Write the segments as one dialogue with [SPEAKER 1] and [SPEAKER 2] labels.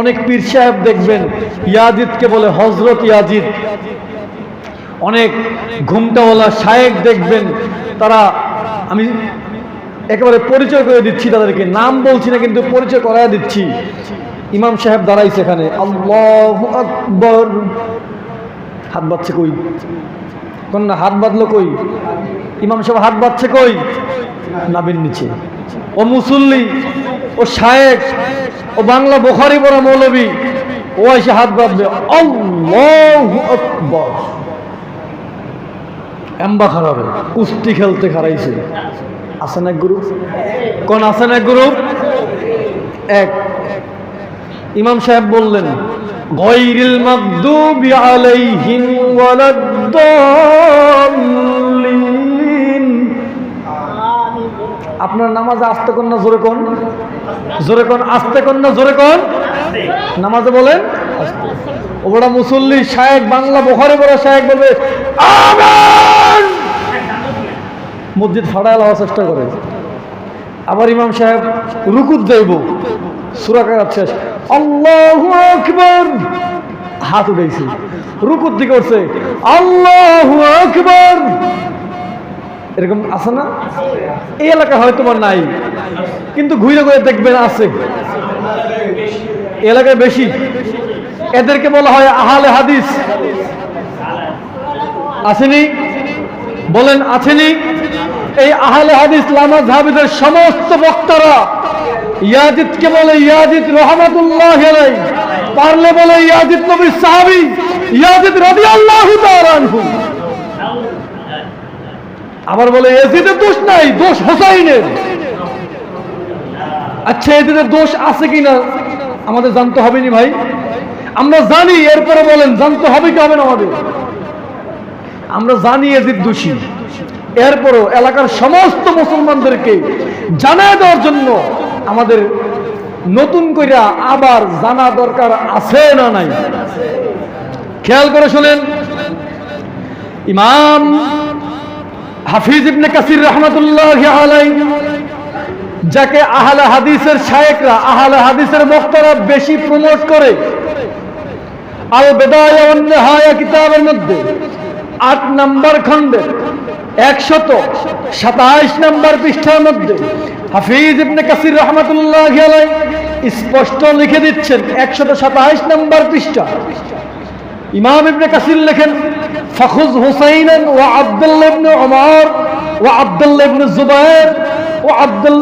[SPEAKER 1] অনেক পীর সাহেব দেখবেন, ইয়াজিদকে বলে হজরত ইয়াজিদ। অনেক ঘুমটাওয়ালা শায়েক দেখবেন, তারা, আমি একেবারে পরিচয় করে দিচ্ছি তাদেরকে, নাম বলছি না কিন্তু পরিচয় করাই দিচ্ছি। ইমাম সাহেব দাঁড়াইছে এখানে আল্লাহ আকবর। হাত বাঁধছে কই? কোন না হাত বাঁধলো কই? ইমাম সাহেব হাত বাঁধছে কই? নাবির নিচে। ও মুসল্লি ও শায়েক ও বাংলা বোখারি পড়া মৌলবী, ও এসে হাত বাঁধবে। এম্বা খারাপে, কুস্তি খেলতে খারাইছে। আছে না গ্রুপ কোন আছে না গ্রুপ এক। ইমাম সাহেব বললেন, গয়রিল মাগদুবি আলাইহিম ওয়ালাদ-দাল্লিন আপনার নামাজে আসতে কোন না জোরে কোন জোরে কোন আসতে কোন না জোরে কোন নামাজে বলেন। ওটা মুসল্লি শায়েক, বাংলা বোখারে বড় শায়েক বলবে মসজিদ ফাড়ায় লাওয়ার চেষ্টা করে। আবার ইমাম সাহেব রুকুত দেব সুরাকার শেষ। আল্লাহ আকবর! হাত উঠেছে রুকুত দিকে উঠছে, আল্লাহ আকবর! এরকম আছে না? এই এলাকা হয়তো বা নাই, কিন্তু ঘুরে ঘুরে দেখবেন আছে। এলাকায় বেশি। এদেরকে বলা হয় আহালে হাদিস। আসেনি? বলেন আছেনি এই আহলে হাদিস লামা জাহাবিদের সমস্ত বক্তারা ইয়াজিদকে বলে ইয়াজিদ রহমতুল্লাহ পারলে বলে ইয়াজিদ নবীর সাহাবী, ইয়াজিদ তাআলা আনহু। আবার বলে এজিদের দোষ নাই, দোষ হোসাইনের। আচ্ছা এদের দোষ আছে কিনা? আমাদের জানতে হবে নি ভাই। আমরা জানি, এরপরে বলেন, জানতে হবে কি হবে না আমাদের আমরা জানি এজিদ দোষী। এরপরও এলাকার সমস্ত মুসলমানদেরকে জানায় দেওয়ার জন্য আমাদের নতুন কইরা আবার জানা দরকার আছে না নাই। খেয়াল করে শোনেন। ইমাম হাফিজ ইবনে কাসির রহমতুল্লাহ আলাই যাকে আহলে হাদিসের শায়েকরা, আহলে হাদিসের বক্তারা বেশি প্রমোট করে। আল বেদায়া অন্যহায়া কিতাবের মধ্যে আট নাম্বার খণ্ডের একশত সাতাইশ নাম্বার পৃষ্ঠার মধ্যে হাফিজ ইবনে কাসির রহমতুল্লাহ আলাই স্পষ্ট লিখে দিচ্ছেন একশত সাতাইশ নাম্বার পৃষ্ঠা। ইমাম ইবনে কাসির লেখেন, ফখুজ হুসাইনান ও আব্দুল্লাহ ইবনে ওমর ও আব্দুল্লাহ ইবনে জুবাইর ও আব্দুল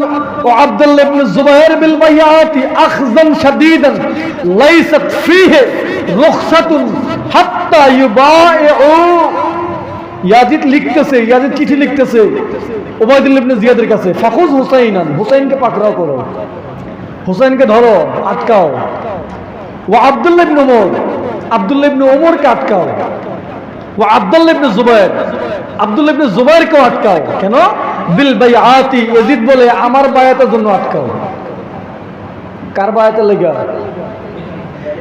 [SPEAKER 1] ও আব্দুল্লাহ ইবনে জুবাইর বিল বাইয়াতি আখজান শাদীদান, লাইসাত ফীহি রুখসাতুন হাত্তা ইউবাইউ ইয়াজিদ লিখতেছে, ইয়াজিদ চিঠি লিখতেছে ওবায়দুল্লাহ ইবনে জিয়াদের কাছে, ফখুজ হুসাইনান, হুসাইনকে পাকড়াও করো, হুসাইনকে ধরো, আটকাও। ও আব্দুল্লাহ ইবনে ওমর আব্দুল্লাহ ইবনে ওমরকে আটকাও। ও আব্দুল্লাহ ইবনে জুবাইর। আব্দুল্লাহ আটকাও। কেন? বিল বাইআতি, ইয়াজিদ বলে, আমার বায়াতের জন্য আটকাও। কার বায়াতের লেগা?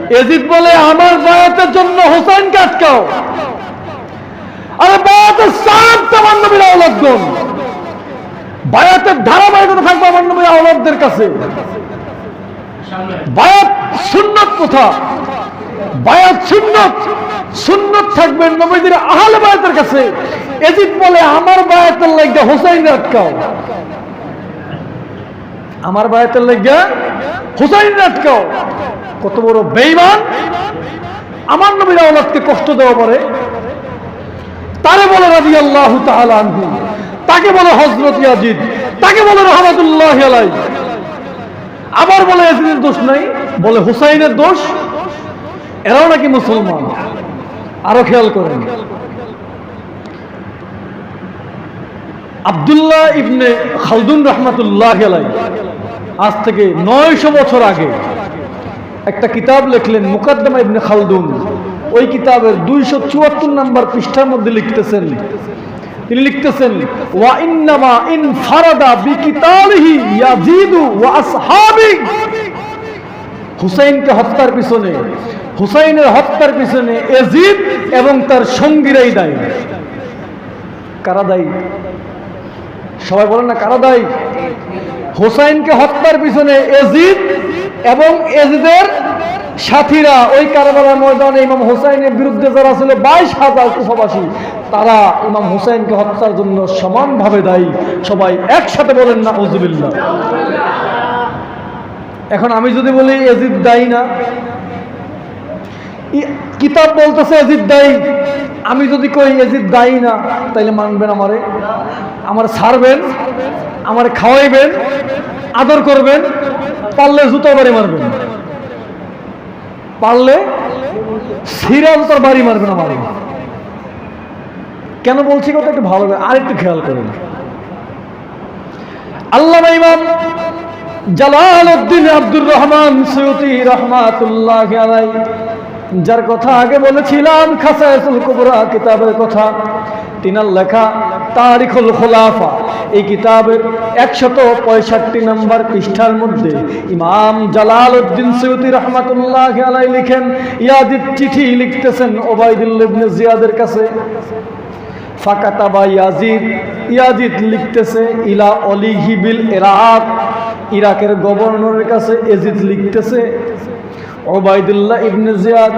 [SPEAKER 1] ইয়াজিদ বলে, আমার বায়াতের জন্য হোসেনকে আটকাও। আরে বায়াতের সাত আমার নবীর আওলাদগণ বায়াতের ধারাবাহিকতা থাকবে আমার নবীর আওলাদদের কাছে। বায়াত সুন্নত কোথা? বায়াত সুন্নত। সুন্নত থাকবে নবীদের আহলে বায়াতের কাছে। এজিদ বলে, আমার বায়াতের লাগে হোসাইন আটকাও। আমার বায়াতের লাগে হোসাইন আটকাও। কত বড় বেইমান আমার নবীর আওলাদকে কষ্ট দেওয়া পরে। তারে বলে রাজি আল্লাহ আনহু। তাকে বলে হজরত ইয়াজিদ। তাকে বলে রহমতুল্লাহ আলাই আবার বলে এজিদের দোষ নাই, বলে হুসাইনের দোষ। এরাও নাকি মুসলমান? আরও খেয়াল করেন। আবদুল্লাহ ইবনে খালদুন রহমাতুল্লাহ আলাই আজ থেকে নয়শো বছর আগে একটা কিতাব লিখলেন মুকাদ্দমা ইবনে খালদুন। ওই কিতাবের দুইশো চুয়াত্তর নাম্বার পৃষ্ঠার মধ্যে লিখতেছেন, তিনি লিখতেছেন, ওয়া ইন্নামা ইন ফারাদা বিকিতালিহি ইয়াজিদু ওয়া আসহাবি। হুসাইনকে হত্যার পিছনে হুসাইনের হত্যার পিছনে এজিদ এবং তার সঙ্গীরাই দায়ী। কারা দায়ী? সবাই বলেন না কারা দায়ী? হুসাইনকে হত্যার পিছনে এজিদ এবং এজিদের সাথীরা ওই কারবালার ময়দানে ইমাম হুসাইনের বিরুদ্ধে যারা ছিল বাইশ হাজার কুফাবাসী, তারা ইমাম হুসাইনকে হত্যার জন্য সমানভাবে দায়ী। সবাই একসাথে বলেন না উজুবিল্লাহ এখন আমি যদি বলি এজিদ দায়ী না কিতাব বলতেছে এজিদ দায়ী আমি যদি কই এজিদ দায়ী না, তাইলে মানবেন আমারে। আমার ছাড়বেন, আমার খাওয়াইবেন, আদর করবেন, পারলে জুতো বাড়ি মারবেন। পারলে সিরা জুতোর বাড়ি মারবেন আমারে। কেন বলছি কথা একটু ভালো করে আরেকটু খেয়াল করুন। আল্লাহ ইমাম জালাল উদ্দিন আব্দুর রহমান সৈয়দি রহমাতুল্লাহ যার কথা আগে বলেছিলাম, খাসায়তুল কুবরা কিতাবের কথা। তিনার লেখা তারিখুল খোলাফা। এই কিতাবের একশত পঁয়ষট্টি নম্বর পৃষ্ঠার মধ্যে ইমাম জালাল উদ্দিন সৈয়দি রহমাতুল্লাহ আলাই লিখেন, ইয়াজিদ চিঠি লিখতেছেন ওবায়দুল্লাহ ইবনে জিয়াদের কাছে। ফাকাতাবা ইয়াজিদ ইয়াজিদ লিখতেছে ইলা অলিহি বিল ইরাক, ইরাকের গভর্নরের কাছে এজিদ লিখতেছে। ওবায়দুল্লাহ ইবনে জিয়াদ,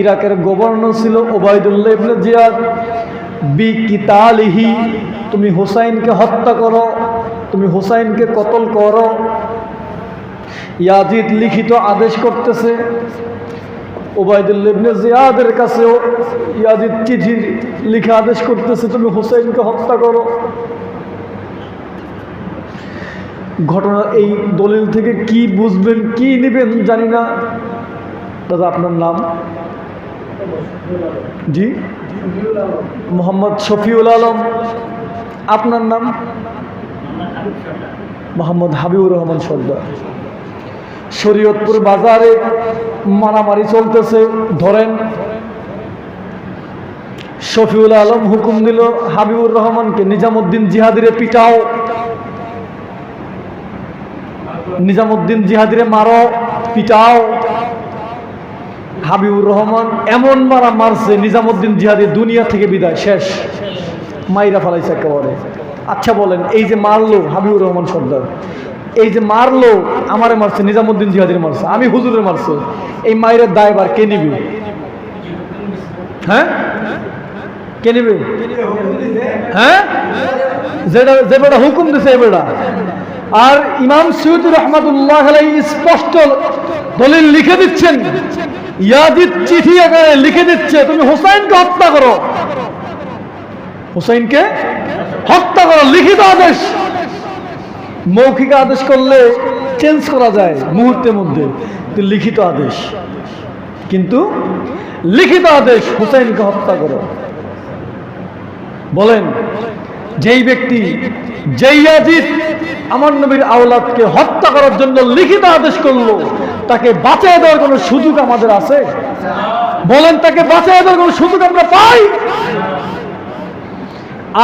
[SPEAKER 1] ইরাকের গভর্নর ছিল ওবায়দুল্লাহ ইবনে জিয়াদ। বি কিতালিহি, তুমি হুসাইনকে হত্যা করো, তুমি হুসাইনকে কতল করো। ইয়াজিদ লিখিত আদেশ করতেছে, ওবায়দুল্লাহ ইবনে জিয়াদের কাছেও ইয়াজিদ চিঠি লিখে আদেশ করতেছে, তুমি হুসাইনকে হত্যা করো। ঘটনা এই দলিল থেকে কি বুঝবেন, কি নেবেন জানি না। দাদা, আপনার নাম? জি? মোহাম্মদ শফিউল আলম। আপনার নাম? মোহাম্মদ হাবিবুর রহমান সর্দার। শরীয়তপুর বাজারে মারামারি চলতেছে, ধরেন। শফিউল আলম হুকুম দিল, হাবিবুর রহমানকে নিজামুদ্দিন জিহাদিরে পিটাও। নিজামুদ্দিন জিহাদিরে মারো, পিটাও। হাবিবুর রহমান এমন মারা মারছে, নিজামুদ্দিন জিহাদি দুনিয়া থেকে বিদায়, শেষ। মাইরা ফেলাইছে একেবারে। আচ্ছা বলেন, এই যে মারলো হাবিবুর রহমান সর্দার, এই যে মারলো আমারে মারছে, নিজামুদ্দিন জিহাদির মারছে, আমি হুজুরের মারছে, এই মায়ের দায়বার কে নিবে? হ্যাঁ? কে নিবে? হ্যাঁ? যে বেটা হুকুম দিছে, এই বেটা। আর ইমাম সৈয়দুর রহমাতুল্লাহ স্পষ্ট দলিল লিখে দিচ্ছেন, ইয়াজিদ চিঠি এখানে লিখে দিচ্ছে, তুমি হুসাইনকে হত্যা করো। হুসাইনকে হত্যা করো, লিখিত আদেশ। মৌখিক আদেশ করলে চেঞ্জ করা যায় মুহূর্তের মধ্যে লিখিত আদেশ। কিন্তু লিখিত আদেশ হুসাইনকে হত্যা করো। বলেন যেই ব্যক্তি, যেই আজিদ আমার নবীর আওলাদকে হত্যা করার জন্য লিখিত আদেশ করল, তাকে বাঁচাই দেওয়ার কোনো সুযোগ আমাদের আছে? বলেন, তাকে বাঁচাই দেওয়ার কোনো সুযোগ আমরা পাই?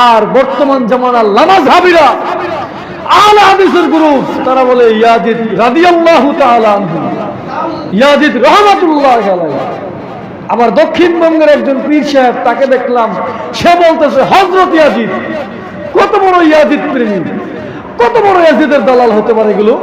[SPEAKER 1] আর বর্তমান জামানার লামাজ হাবিরা, আল হাদিসের গ্রুপ তারা বলে, ইয়াজিদ রাদিয়াল্লাহু তাআলা আনহু, ইয়াজিদ রহমাতুল্লাহ আলাইহি। আবার দক্ষিণবঙ্গের একজন পীর সাহেব, তাকে দেখলাম, সে বলতেছে হজরত ইয়াজিদ কত বড় ইয়াজিদ প্রেমী? কত বড় ইয়াজিদের দালাল হতে পারে এগুলো?